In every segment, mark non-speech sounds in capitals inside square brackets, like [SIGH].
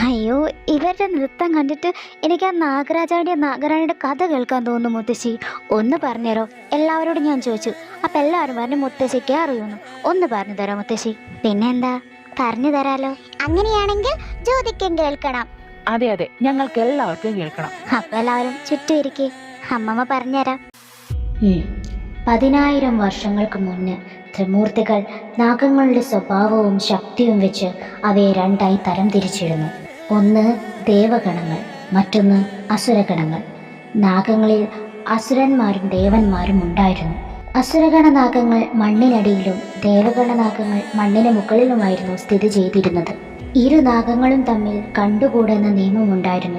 അയ്യോ ഇവരുടെ നൃത്തം കണ്ടിട്ട് എനിക്ക് ആ നാഗരാജാവിന്റെ നാഗരാണിയുടെ കഥ കേൾക്കാൻ തോന്നുന്നു മുത്തശ്ശി. ഒന്ന് പറഞ്ഞുതരോ? എല്ലാവരോടും ഞാൻ ചോദിച്ചു. അപ്പൊ എല്ലാവരും പറഞ്ഞു മുത്തശ്ശിക്ക് അറിയുന്നു. ഒന്ന് പറഞ്ഞു തരാം മുത്തശ്ശി? പിന്നെന്താ? പറഞ്ഞു തരാലോ. അങ്ങനെയാണെങ്കിൽ ജ്യോതിക്കും കേൾക്കണം. അതെ അതെ. ഞങ്ങൾക്ക് എല്ലാവർക്കും കേൾക്കണം. അപ്പൊ എല്ലാവരും ചുറ്റും ഇരിക്കേ. അമ്മമ്മ പറഞ്ഞുതരാം. പതിനായിരം വർഷങ്ങൾക്ക് മുന്നേ ത്രിമൂർത്തികൾ നാഗങ്ങളുടെ സ്വഭാവവും ശക്തിയും വെച്ച് അവയെ രണ്ടായി തരം തിരിച്ചിരുന്നു ഒന്ന് ദേവഗണങ്ങൾ മറ്റൊന്ന് അസുരഗണങ്ങൾ. നാഗങ്ങളിൽ അസുരന്മാരും ദേവന്മാരും ഉണ്ടായിരുന്നു. അസുരഗണ നാഗങ്ങൾ മണ്ണിനടിയിലും ദേവഗണനാഗങ്ങൾ മണ്ണിന് മുകളിലുമായിരുന്നു സ്ഥിതി ചെയ്തിരുന്നത്. ഇരു നാഗങ്ങളും തമ്മിൽ കണ്ടുകൂടുന്ന നിയമമുണ്ടായിരുന്നു.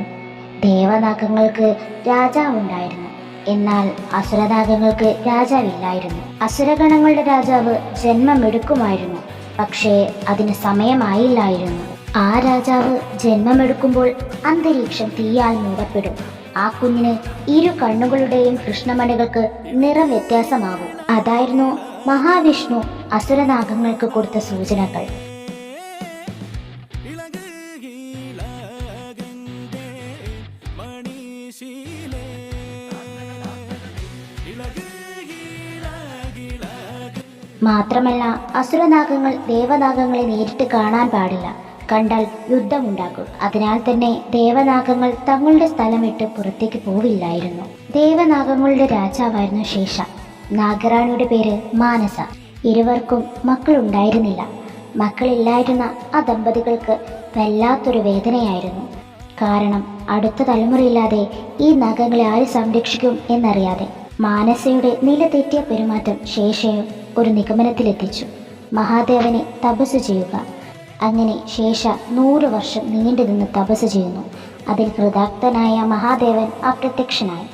ദേവനാഗങ്ങൾക്ക് രാജാവുണ്ടായിരുന്നു. എന്നാൽ അസുരനാഗങ്ങൾക്ക് രാജാവില്ലായിരുന്നു. അസുരഗണങ്ങളുടെ രാജാവ് ജന്മമെടുക്കുമായിരുന്നു. പക്ഷേ അതിന് സമയമായില്ലായിരുന്നു. ആ രാജാവ് ജന്മമെടുക്കുമ്പോൾ അന്തരീക്ഷം തീയാൽ മൂടപ്പെടും. ആ കുഞ്ഞിന് ഇരു കണ്ണുകളുടെയും കൃഷ്ണമണികൾക്ക് നിറം വ്യത്യാസമാകും. അതായിരുന്നു മഹാവിഷ്ണു അസുരനാഗങ്ങൾക്ക് കൊടുത്ത സൂചനകൾ. മാത്രമല്ല അസുരനാഗങ്ങൾ ദേവനാഗങ്ങളെ നേരിട്ട് കാണാൻ പാടില്ല. കണ്ടാൽ യുദ്ധമുണ്ടാകും. അതിനാൽ തന്നെ ദേവനാഗങ്ങൾ തങ്ങളുടെ സ്ഥലം വിട്ട് പുറത്തേക്ക് പോവില്ലായിരുന്നു. ദേവനാഗങ്ങളുടെ രാജാവായിരുന്നു ശേഷ. നാഗറാണിയുടെ പേര് മാനസ. ഇരുവർക്കും മക്കളുണ്ടായിരുന്നില്ല. മക്കളില്ലായിരുന്ന ആ ദമ്പതികൾക്ക് വല്ലാത്തൊരു വേദനയായിരുന്നു. കാരണം അടുത്ത തലമുറയില്ലാതെ ഈ നഖങ്ങളെ ആര് സംരക്ഷിക്കും എന്നറിയാതെ മാനസയുടെ നില തെറ്റിയ പെരുമാറ്റം ശേഷയും ഒരു നിഗമനത്തിലെത്തിച്ചു. മഹാദേവനെ തപസ് ചെയ്യുക. അങ്ങനെ ശേഷ നൂറ് വർഷം നീണ്ടു നിന്ന് തപസ് ചെയ്യുന്നു. അതിൽ കൃതാർത്ഥനായ മഹാദേവൻ അപ്രത്യക്ഷനായി.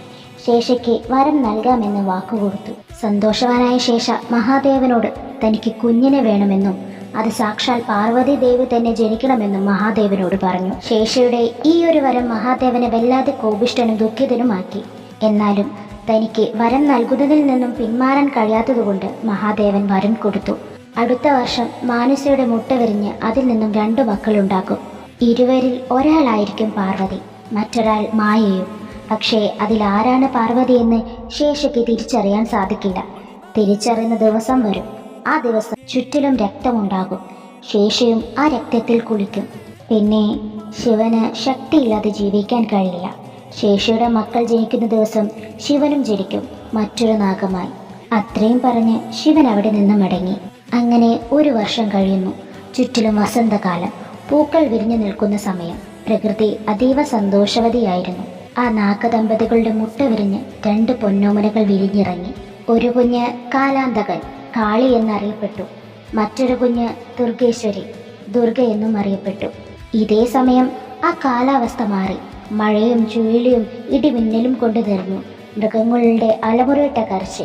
ശേഷയ്ക്ക് വരം നൽകാമെന്ന് വാക്കുകൊടുത്തു. സന്തോഷവാനായ ശേഷ മഹാദേവനോട് തനിക്ക് കുഞ്ഞിനെ വേണമെന്നും അത് സാക്ഷാൽ പാർവതി ദേവി തന്നെ ജനിക്കണമെന്നും മഹാദേവനോട് പറഞ്ഞു. ശേഷയുടെ ഈ ഒരു വരം മഹാദേവനെ വല്ലാതെ കോപിഷ്ടനും ദുഃഖിതനുമാക്കി. എന്നാലും തനിക്ക് വരം നൽകുന്നതിൽ നിന്നും പിന്മാറാൻ കഴിയാത്തതുകൊണ്ട് മഹാദേവൻ വരം കൊടുത്തു. അടുത്ത വർഷം മാനസയുടെ മുട്ട വിരിഞ്ഞ് അതിൽ നിന്നും രണ്ടു മക്കളുണ്ടാകും. ഇരുവരിൽ ഒരാളായിരിക്കും പാർവതി മറ്റൊരാൾ മായയും. പക്ഷേ അതിൽ ആരാണ് പാർവതി എന്ന് ശേഷയ്ക്ക് തിരിച്ചറിയാൻ സാധിക്കില്ല. തിരിച്ചറിയുന്ന ദിവസം വരും. ആ ദിവസം ചുറ്റിലും രക്തമുണ്ടാകും. ശേഷയും ആ രക്തത്തിൽ കുളിക്കും. പിന്നെ ശിവന് ശക്തിയില്ലാതെ ജീവിക്കാൻ കഴിയില്ല. ശേഷയുടെ മക്കൾ ജനിക്കുന്ന ദിവസം ശിവനും ജനിക്കും മറ്റൊരു നാഗമായി. അത്രയും പറഞ്ഞ് ശിവൻ അവിടെ നിന്നും മടങ്ങി. അങ്ങനെ ഒരു വർഷം കഴിയുന്നു. ചുറ്റിലും വസന്തകാലം. പൂക്കൾ വിരിഞ്ഞു നിൽക്കുന്ന സമയം. പ്രകൃതി അതീവ സന്തോഷവതിയായിരുന്നു. ആ നാഗദമ്പതികളുടെ മുട്ട വിരിഞ്ഞ് രണ്ട് പൊന്നോമനകൾ വിരിഞ്ഞിറങ്ങി. ഒരു കുഞ്ഞ് കാലാന്തകൻ കാളി എന്നറിയപ്പെട്ടു. മറ്റൊരു കുഞ്ഞ് ദുർഗേശ്വരി ദുർഗ എന്നും അറിയപ്പെട്ടു. ഇതേ സമയം ആ കാലാവസ്ഥ മാറി. മഴയും ചുഴലിയും ഇടിമിന്നലും കൊണ്ടു നിറഞ്ഞു മൃഗങ്ങളുടെ അലമുറയിട്ട കരച്ച്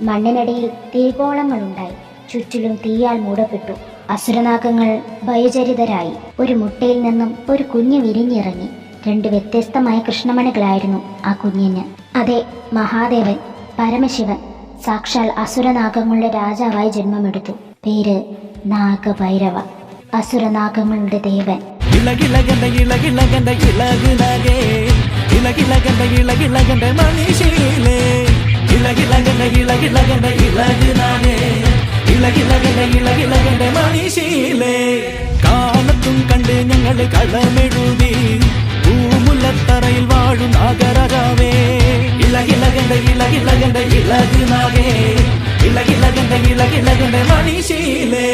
മണ്ണിനടിയിൽ തീകോളങ്ങളുണ്ടായി. ചുറ്റിലും തീയാൽ മൂടപ്പെട്ടു. അസുരനാഗങ്ങൾ ഭയചരിതരായി. ഒരു മുട്ടയിൽ നിന്നും ഒരു കുഞ്ഞ് വിരിഞ്ഞിറങ്ങി. രണ്ട് വ്യത്യസ്തമായ കൃഷ്ണമണികളായിരുന്നു ആ കുഞ്ഞിന്. അതെ മഹാദേവൻ പരമശിവൻ സാക്ഷാൽ അസുരനാഗങ്ങളുടെ രാജാവായി ജന്മമെടുത്തു. പേര് നാഗഭൈരവ. അസുരനാഗങ്ങളുടെ ദേവൻ. ഇളകിളകണ്ട ഇളകിളകണ്ട ഇളകിളകേ. ഇളകിളകണ്ട ഇളകിളകണ്ട ഇളകിളകണ്ട ഇളകിളകേ. ഇളകിളകണ്ട ഇളകിളകണ്ട മണിശീലേ. കാലത്തും കണ്ട് ഞങ്ങൾ കളമെഴുതി. പൂമുല്ലത്തറയിൽ വാഴും നാഗരകാവേ. ഇളകിളകണ്ട ഇളകിളകണ്ട ഇളകിനാകേ ഇളകിളകണ്ട ഇളകിളകണ്ട മണിശീലേ.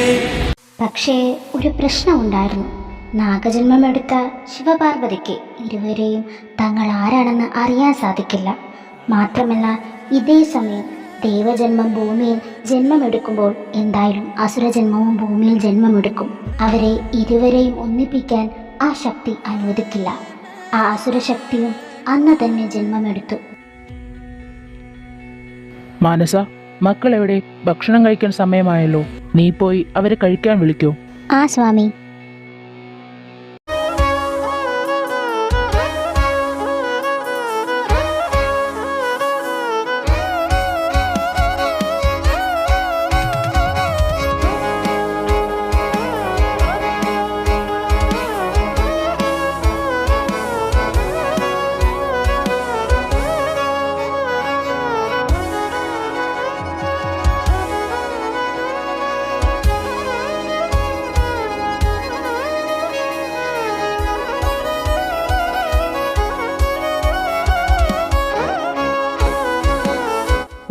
പക്ഷേ ഒരു പ്രശ്നമുണ്ടായിരുന്നു. നാഗജന്മമെടുത്ത ശിവപാർവതിക്ക് ഇരുവരെയും തങ്ങൾ ആരാണെന്ന് അറിയാൻ സാധിക്കില്ല. മാത്രമല്ല ഇതേ സമയം ദൈവജന്മം ഭൂമിയിൽ ജന്മമെടുക്കുമ്പോൾ എന്തായാലും അസുരജന്മവും ഭൂമിയിൽ ജന്മമെടുക്കും. അവരെ ഇരുവരെയും ഒന്നിപ്പിക്കാൻ ആ ശക്തി അനുവദിക്കില്ല. ആ അസുരശക്തിയും അന്ന് തന്നെ ജന്മമെടുത്തു. മാനസ മക്കൾ എവിടെ ഭക്ഷണം കഴിക്കാൻ സമയമായല്ലോ. നീ പോയി അവരെ കഴിക്കാൻ വിളിക്കൂ. ആ സ്വാമി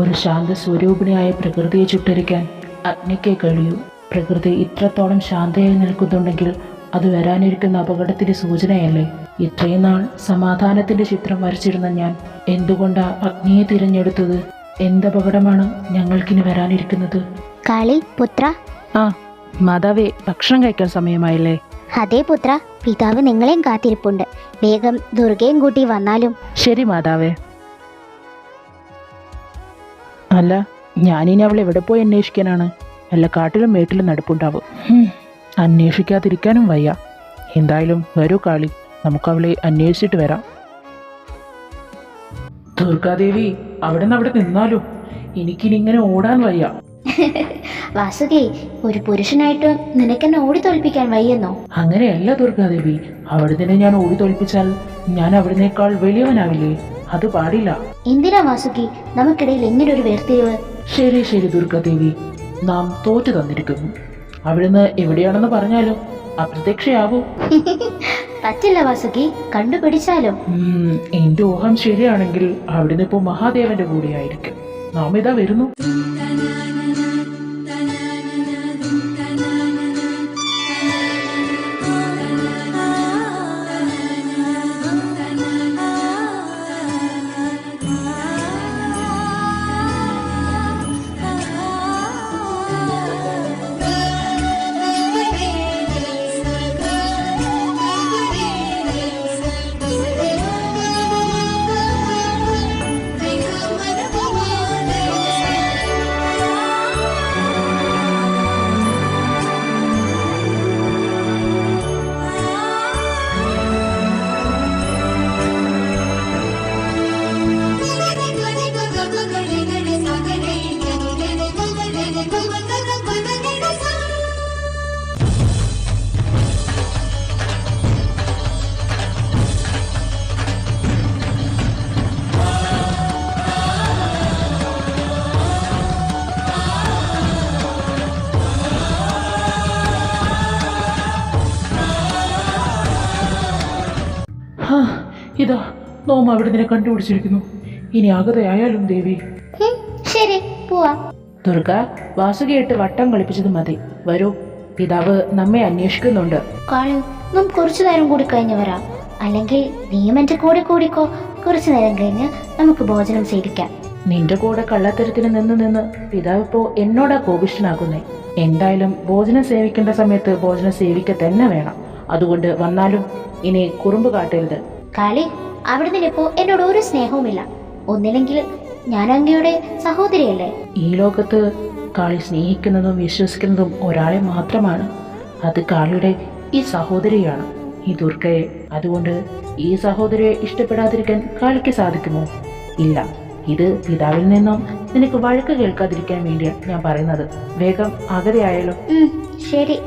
ഒരു ശാന്ത സ്വരൂപിണിയായ പ്രകൃതിയെ ചുട്ടരിക്കാൻ അഗ്നിക്കേ കഴിയൂ. പ്രകൃതി ഇത്രത്തോളം ശാന്തയായി നിൽക്കുന്നുണ്ടെങ്കിൽ അത് വരാനിരിക്കുന്ന അപകടത്തിന്റെ സൂചനയല്ലേ? ഇത്രയും നാൾ സമാധാനത്തിന്റെ ചിത്രം വരച്ചിരുന്ന ഞാൻ എന്തുകൊണ്ടാ അഗ്നിയെ തിരഞ്ഞെടുത്തത്? എന്തപകടമാണ് ഞങ്ങൾക്കിനി വരാനിരിക്കുന്നത്? കാളി പുത്ര. ആ മാതാവേ ഭക്ഷണം കഴിക്കാൻ സമയമായില്ലേ? അതെ പുത്ര. പിതാവ് നിങ്ങളെയും കാത്തിരിപ്പുണ്ട്. വേഗം ദുർഗയും കൂട്ടി വന്നാലും. ശരി മാതാവേ. അല്ല ഞാനിനി അവൾ എവിടെ പോയി അന്വേഷിക്കാനാണ്? അല്ല കാട്ടിലും മേട്ടിലും നടപ്പുണ്ടാവും. അന്വേഷിക്കാതിരിക്കാനും വയ്യ. എന്തായാലും വരൂ കാളി നമുക്കവളെ അന്വേഷിച്ചിട്ട് വരാം. ദുർഗാദേവി അവിടെ നിന്ന് അവിടെ നിന്നാലോ? എനിക്കിനി ഇങ്ങനെ ഓടാൻ വയ്യ. [LAUGHS] വാസുകി ഒരു പുരുഷനായിട്ട് നിനക്കെന്നെ ഓടി തോൽപ്പിക്കാൻ വയ്യെന്നോ? അങ്ങനെയല്ല ദുർഗാദേവി. അവിടെ നിന്ന് ഞാൻ ഓടി തോൽപ്പിച്ചാൽ ഞാൻ അവിടുന്നേക്കാൾ വലിയവനാവില്ലേ? അത് പാടില്ല. എന്തിനാ വാസുകി? നമുക്കിടയിൽ എങ്ങനെ ഒരു വേർതിരിവ്? ശരി ശരി ദുർഗാദേവി. നാം തോറ്റു തന്നിരിക്കുന്നു. അവിടുന്ന് എവിടെയാണെന്ന് പറഞ്ഞാലും അപ്രത്യക്ഷയാവൂ. [LAUGHS] പറ്റില്ല വാസുകി കണ്ടുപിടിച്ചാലോ? എന്റെ ഊഹം ശരിയാണെങ്കിൽ അവിടുന്ന് ഇപ്പോ മഹാദേവന്റെ കൂടെയായിരിക്കും. നാം ഇതാ വരുന്നു. നോം അവിടുന്ന് കണ്ടുപിടിച്ചിരിക്കുന്നു. ഇനി അകതയായാലും ദേവി. ഹും, ശരി പോവാ. ദുർഗ വാസുകയായിട്ട് വട്ടം കളിപ്പിച്ചത് മതി. വരൂ. പിതാവ് നമ്മെ അന്വേഷിക്കുന്നുണ്ട്. കാളി നാം കുറച്ചു നേരം കൂടി കഴിഞ്ഞ് വരാം. അല്ലെങ്കിൽ നീയും എന്റെ കൂടെ കൂടിക്കോ. കുറച്ചു നേരം കഴിഞ്ഞ് നമുക്ക് ഭോജനം ചെയ്തിരിക്കാം നിന്റെ കൂടെ കള്ളത്തരത്തിന് നിന്ന് നിന്ന് പിതാവ് ഇപ്പോ എന്നോടാ കോപിഷ്ടനാകുന്നേ എന്തായാലും ഭോജനം സേവിക്കേണ്ട സമയത്ത് ഭോജനം സേവിക്ക തന്നെ വേണം. അതുകൊണ്ട് വന്നാലും ഇനി കുറുമ്പ് കാട്ടരുത്. കാളി അവിടെ നിന്നിപ്പോ എന്നോട് ഒരു സ്നേഹവുമില്ല. ഒന്നില്ലെങ്കിൽ ഞാൻ അങ്ങയുടെ സഹോദരിയല്ലേ? ഈ ലോകത്ത് കാളി സ്നേഹിക്കുന്നതും വിശ്വസിക്കുന്നതും ഒരാളെ മാത്രമാണ്. അത് കാളിയുടെ ഈ സഹോദരിയാണ്. ഈ ദുർഗയെ. അതുകൊണ്ട് ഈ സഹോദരിയെ ഇഷ്ടപ്പെടാതിരിക്കാൻ കാളിക്ക് സാധിക്കുമോ? ഇല്ല. ഇത് പിതാവിൽ നിന്നും നിനക്ക് വഴക്ക് കേൾക്കാതിരിക്കാൻ വേണ്ടിയാണ് ഞാൻ പറയുന്നത്. വേഗം അകതെയായാലോ ശരി.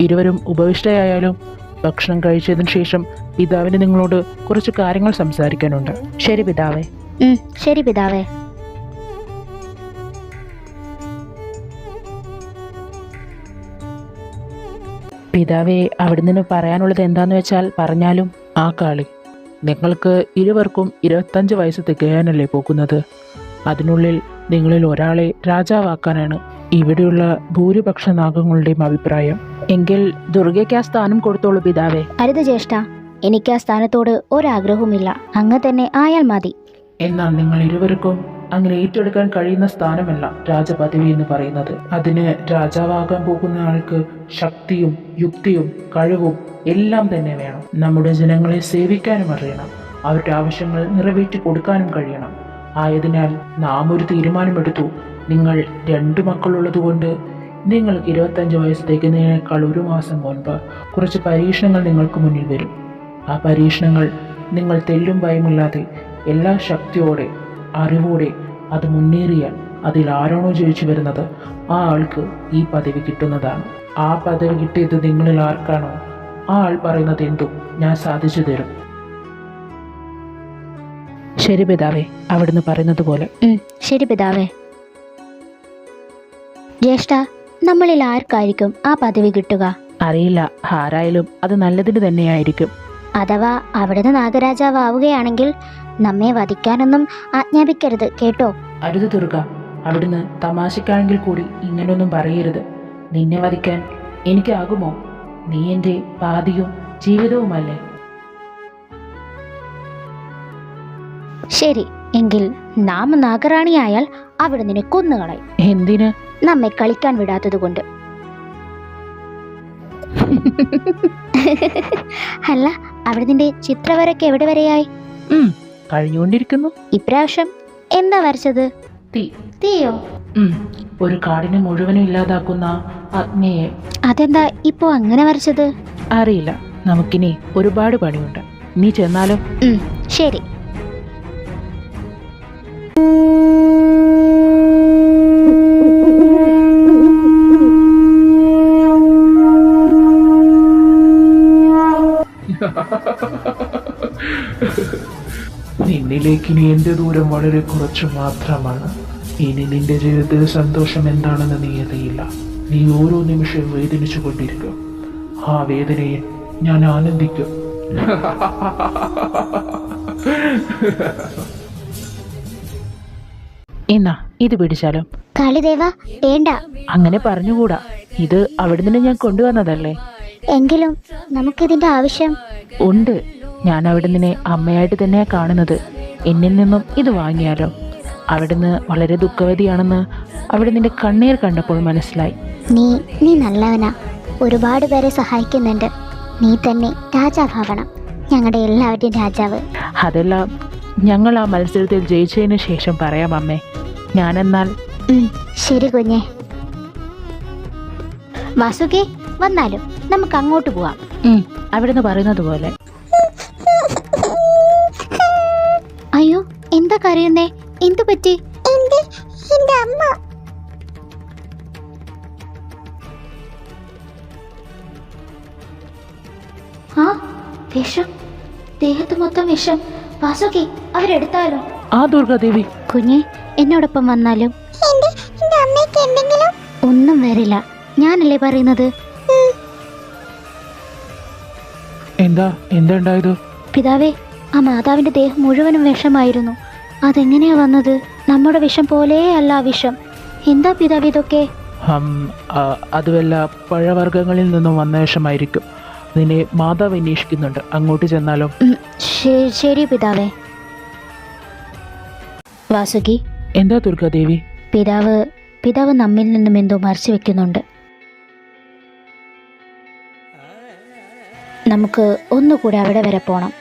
ഇരുവരും ഉപവിഷ്ടയായാലും ഭക്ഷണം കഴിച്ചതിന് ശേഷം പിതാവിന് നിങ്ങളോട് കുറച്ച് കാര്യങ്ങൾ സംസാരിക്കാനുണ്ട്. ശരി പിതാവേ. ശരി പിതാവേ. പിതാവേ അവിടെ നിന്ന് പറയാനുള്ളത് എന്താന്ന് വെച്ചാൽ പറഞ്ഞാലും ആ കാളി നിങ്ങൾക്ക് ഇരുവർക്കും ഇരുപത്തഞ്ച് വയസ്സ് തികയാനല്ലേ പോകുന്നത്? അതിനുള്ളിൽ നിങ്ങളിൽ ഒരാളെ രാജാവാക്കാനാണ് ഇവിടെയുള്ള ഭൂരിപക്ഷ നാഗങ്ങളുടെയും അഭിപ്രായം. എങ്കിൽ ദുർഗയ്ക്ക് ആ സ്ഥാനം കൊടുത്തോളൂ പിതാവേ. അരുത് ജ്യേഷ്ഠ. എനിക്ക് ആ സ്ഥാനത്തോട് ഒരാഗ്രഹവുമില്ല. അങ്ങ് തന്നെ ആയാൽ മതി. എന്നാൽ നിങ്ങൾ ഇരുവർക്കും അങ്ങനെ ഏറ്റെടുക്കാൻ കഴിയുന്ന സ്ഥാനമല്ല രാജപദവി എന്ന് പറയുന്നത്. അതിന് രാജാവാകാൻ പോകുന്ന ആൾക്ക് ശക്തിയും യുക്തിയും കഴിവും എല്ലാം തന്നെ വേണം. നമ്മുടെ ജനങ്ങളെ സേവിക്കാനും അറിയണം. അവരുടെ ആവശ്യങ്ങൾ നിറവേറ്റി കൊടുക്കാനും കഴിയണം. ആയതിനാൽ നാം ഒരു തീരുമാനമെടുത്തു. നിങ്ങൾ രണ്ടു മക്കളുള്ളതുകൊണ്ട് നിങ്ങൾ ഇരുപത്തഞ്ച് വയസ്സ് തികഞ്ഞതിനേക്കാൾ ഒരു മാസം മുൻപ് കുറച്ച് പരീക്ഷണങ്ങൾ നിങ്ങൾക്ക് മുന്നിൽ വരും. ആ പരീക്ഷണങ്ങൾ നിങ്ങൾ തെല്ലും ഭയമില്ലാതെ എല്ലാ ശക്തിയോടെ അറിവോടെ അത് മുന്നേറിയാൽ അതിൽ ആരാണോ ജയിച്ചു വരുന്നത് ആ ആൾക്ക് ഈ പദവി കിട്ടുന്നതാണ്. ആ പദവി കിട്ടിയത് നിങ്ങളിൽ ആർക്കാണോ? ആ ആൾ പറയുന്നത് എന്തും ഞാൻ സാധിച്ചു തരും. ശരി പിതാവേ അവിടുന്ന് പറയുന്നത് പോലെ. ശരി പിതാവേ. ജ്യേഷ്ഠ നമ്മളിൽ ആർക്കായിരിക്കും ആ പദവി കിട്ടുക? അറിയില്ല. ആരായാലും അത് നല്ലതിന് തന്നെയായിരിക്കും. അഥവാ അവിടുന്ന് നാഗരാജാവ് ആവുകയാണെങ്കിൽ നമ്മെ വധിക്കാനൊന്നും ആജ്ഞാപിക്കരുത് കേട്ടോ? അരുത് തുറക അവിടുന്ന് തമാശക്കാണെങ്കിൽ കൂടി ഇങ്ങനൊന്നും പറയരുത്. നിന്നെ വധിക്കാൻ എനിക്കാകുമോ? നീ എന്റെ പാതിയും ജീവിതവുമല്ലേ? ശരി. എങ്കിൽ നാം നാഗറാണിയായാൽ അവിടെ നിന്നെ കൊന്നുകളയും. എന്തിന്? നമ്മെ കളിക്കാൻ വിടാത്തതുകൊണ്ട് അല്ല അവിടെ നിന്റെ ചിത്രവരൊക്കെ എവിടെ വരെയായി? കഴിഞ്ഞുകൊണ്ടിരിക്കുന്നു. ഇപ്രാവശ്യം എന്താ വരച്ചത്? തീ. തീയോ? ഒരു കാടിനെ മുഴുവനും ഇല്ലാതാക്കുന്ന അഗ്നിയെ. അതെന്താ ഇപ്പോ അങ്ങനെ വരച്ചത്? അറിയില്ല. നമുക്കിനി ഒരുപാട് പണിയുണ്ട്. നീ ചെന്നാലോ? ശരി. നിന്നിലേക്ക് ഇനി എന്റെ ദൂരം വളരെ കുറച്ച് മാത്രമാണ്. ഇനി നിന്റെ ജീവിതത്തിൽ സന്തോഷം എന്താണെന്ന് നീ അറിയില്ല നീ ഓരോ നിമിഷവും വേദനിച്ചു കൊണ്ടിരിക്കും. ആ വേദനയെ ഞാൻ ആനന്ദിക്കും. എന്നാ ഇത് പിടിച്ചാലോ? കാളിദേവ വേണ്ട. അങ്ങനെ പറഞ്ഞുകൂടാ. ഇത് അവിടെ നിന്ന് ഞാൻ കൊണ്ടുവന്നതല്ലേ? എങ്കിലും നമുക്കിതിന്റെ ആവശ്യം. ഉണ്ട്. ഞാൻ അവിടെ നിന്നെ അമ്മയായിട്ട് തന്നെയാണ് കാണുന്നത്. എന്നിൽ നിന്നും ഇത് വാങ്ങിയാലോ? അവിടുന്ന് വളരെ ദുഃഖവതിയാണെന്ന് അവിടെ നിന്റെ കണ്ണീർ കണ്ടപ്പോൾ മനസ്സിലായി. നീ നീ നല്ലവനാ. ഒരുപാട് പേരെ സഹായിക്കുന്നുണ്ട്. നീ തന്നെ രാജാവണം ഞങ്ങളുടെ എല്ലാവരുടെയും രാജാവ്. അതെല്ലാം ഞങ്ങൾ ആ മത്സരത്തിൽ ജയിച്ചതിന് ശേഷം പറയാം അമ്മേ. ഞാനെന്നാൽ ശരി കുഞ്ഞെ. വാസുകെ വന്നാലും നമുക്ക് അങ്ങോട്ട് പോവാം അവിടുന്ന് പറയുന്നത് പോലെ അയ്യോ എന്താ കരയുന്നേ? എന്തു പറ്റി? എന്റെ അമ്മ. ആ വിഷം. ദേഹത്ത് മൊത്തം വിഷം. വാസുകി അവരെടുത്താലോ? ആ ദുർഗാദേവി. കുഞ്ഞെ എന്നോടൊപ്പം വന്നാലും? ഒന്നും വരില്ല. ഞാനല്ലേ പറയുന്നത്? എന്താ? എന്താ ഉണ്ടായത്? പിതാവേ ആ മാതാവിന്റെ ദേഹം മുഴുവനും വിഷമായിരുന്നു. അതെങ്ങനെയാ വന്നത്? നമ്മുടെ വിഷം പോലെ അല്ല വിഷം. എന്താ പിതാവ് ഇതൊക്കെ? അതുമല്ല പഴവർഗങ്ങളിൽ അത് വല്ല പഴവർഗങ്ങളിൽ നിന്നും വന്ന വിഷമായിരിക്കും. നിന്നെ മാതാവ് അന്വേഷിക്കുന്നുണ്ട്. അങ്ങോട്ട് ചെന്നാലോ? ശരി പിതാവേ. വാസുകി. എന്താ ദുർഗാദേവി? പിതാവ് പിതാവ് നമ്മിൽ നിന്നും എന്തോ മറച്ചു വെക്കുന്നുണ്ട്. നമുക്ക് ഒന്നുകൂടെ അവിടെ വരെ പോണം.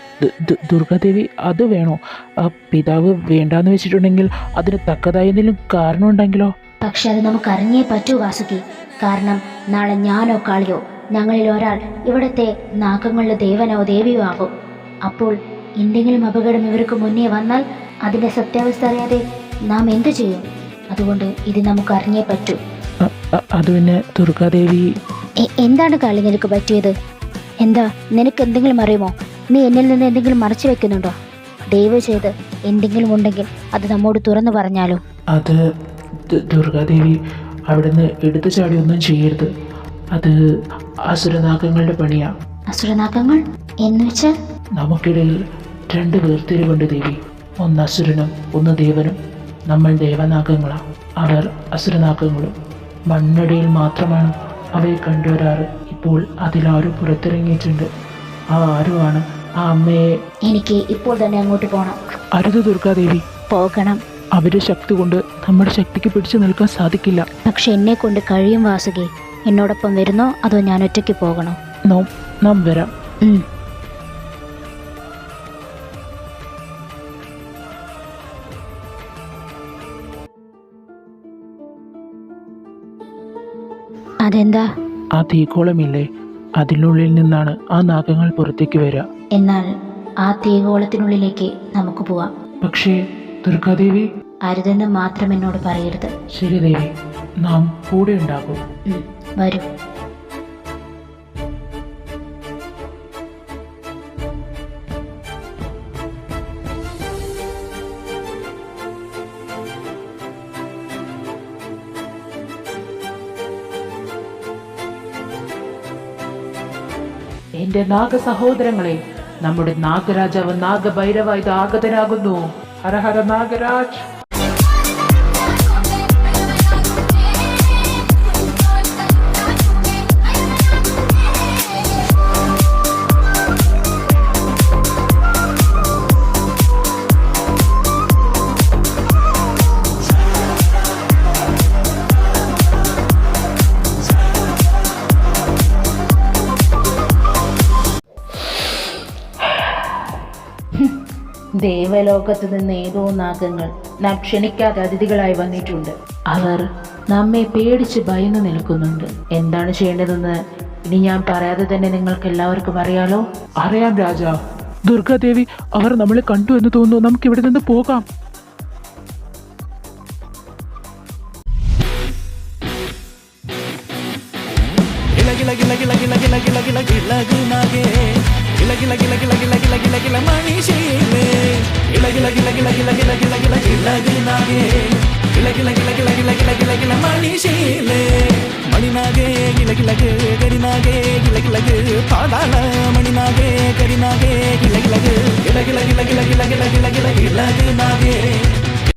ദുർഗാദേവി അത് വേണോ? ആ പിതാവ് വേണ്ടാന്ന് വെച്ചിട്ടുണ്ടെങ്കിൽ അതിന് തക്കതായ എന്തെങ്കിലും കാരണമുണ്ടെങ്കിലോ പക്ഷെ അത് നമുക്ക് അറിഞ്ഞേ പറ്റൂ വാസുകി. കാരണം നാളെ ഞാനോ കാളിയോ ഞങ്ങളിൽ ഒരാൾ ഇവിടത്തെ നാഗങ്ങളുടെ ദേവനോ ദേവിയോ ആകും. അപ്പോൾ എന്തെങ്കിലും അപകടം ഇവർക്ക് മുന്നേ വന്നാൽ അതിന്റെ സത്യാവസ്ഥ അറിയാതെ നാം എന്തു ചെയ്യും? അതുകൊണ്ട് ഇത് നമുക്ക് അറിഞ്ഞേ പറ്റൂ. അത് പിന്നെ ദുർഗാദേവി എന്താണ് കാളി നിനക്ക് പറ്റിയത്? എന്താ നിനക്ക് എന്തെങ്കിലും അറിയുമോ? നീ എന്നിൽ നിന്ന് എന്തെങ്കിലും മറച്ചു വെക്കുന്നുണ്ടോ? ദയവ് ചെയ്ത് എന്തെങ്കിലും ഉണ്ടെങ്കിൽ അത് നമ്മോട് തുറന്നു പറഞ്ഞാലോ. അത് ദുർഗാദേവി അവിടുന്ന് എടുത്തു ചാടി ഒന്നും ചെയ്യരുത്. അത് അസുരനാഗങ്ങളുടെ പണിയാ. അസുരനാഗങ്ങൾ? എന്ന് വെച്ചാൽ നമുക്കിടയിൽ രണ്ട് വേർതിരിവുണ്ട് ദേവി. ഒന്ന് അസുരനും ഒന്ന് ദേവനും. നമ്മൾ ദേവനാഗങ്ങളാണ് അവർ അസുരനാഗങ്ങളും. മണ്ണടിയിൽ മാത്രമാണ് അവയെ കണ്ടുവരാറ്. ഇപ്പോൾ അതിലാരും പുറത്തിറങ്ങിയിട്ടുണ്ട്. ആ ആരുമാണ് ആ അമ്മയെ എനിക്ക് ഇപ്പോൾ തന്നെ അങ്ങോട്ട് പോകണം അരുത് ദുർഗാദേവി പോകണം. അവരുടെ ശക്തി കൊണ്ട് നമ്മുടെ ശക്തിക്ക് പിടിച്ചു നിൽക്കാൻ സാധിക്കില്ല. പക്ഷെ എന്നെ കൊണ്ട് കഴിയും വാസുകി. എന്നോടൊപ്പം വരുന്നോ അതോ ഞാൻ ഒറ്റയ്ക്ക് പോകണോ? നോ നാം വരാം. ഉം. അതെന്താ? ആ തീക്കോളമില്ലേ? അതിനുള്ളിൽ നിന്നാണ് ആ നാഗങ്ങൾ പുറത്തേക്ക് വരിക. എന്നാൽ ആ തീകോളത്തിനുള്ളിലേക്ക് നമുക്ക് പോവാം. പക്ഷേ ദുർഗാദേവി അരുതെന്ന് മാത്രം എന്നോട് പറയരുത്. ശരി ദേവി നാം കൂടെ ഉണ്ടാകും. ഉം, വരൂ. എന്റെ നാഗ സഹോദരങ്ങളെ നമ്മുടെ നാഗരാജാവ് നാഗഭൈരവായി ആഗതനാകുന്നു ഹര ഹര നാഗരാജ് ദേവലോകത്ത് നിന്ന് ഏതോ നാഗങ്ങൾ നാം ക്ഷണിക്കാത്ത അതിഥികളായി വന്നിട്ടുണ്ട്. അവർ നമ്മെ പേടിച്ച് ഭയന്ന് നിൽക്കുന്നുണ്ട്. എന്താണ് ചെയ്യേണ്ടതെന്ന് ഇനി ഞാൻ പറയാതെ തന്നെ നിങ്ങൾക്ക് എല്ലാവർക്കും അറിയാലോ? അറിയാം രാജാ. ദുർഗാദേവി അവർ നമ്മളെ കണ്ടു എന്ന് തോന്നുന്നു. നമുക്ക് ഇവിടെ നിന്ന് പോകാം. கிள கிள கிள கிள கிள கிள கிள மணிஷேலே மணிநாகே கிள கிளகு கரிநாகே கிள கிளகு பாதாள மணிநாகே கரிநாகே கிள கிளகு கிள கிள கிள கிள கிள கிள கிள கிள கிளகு நாகே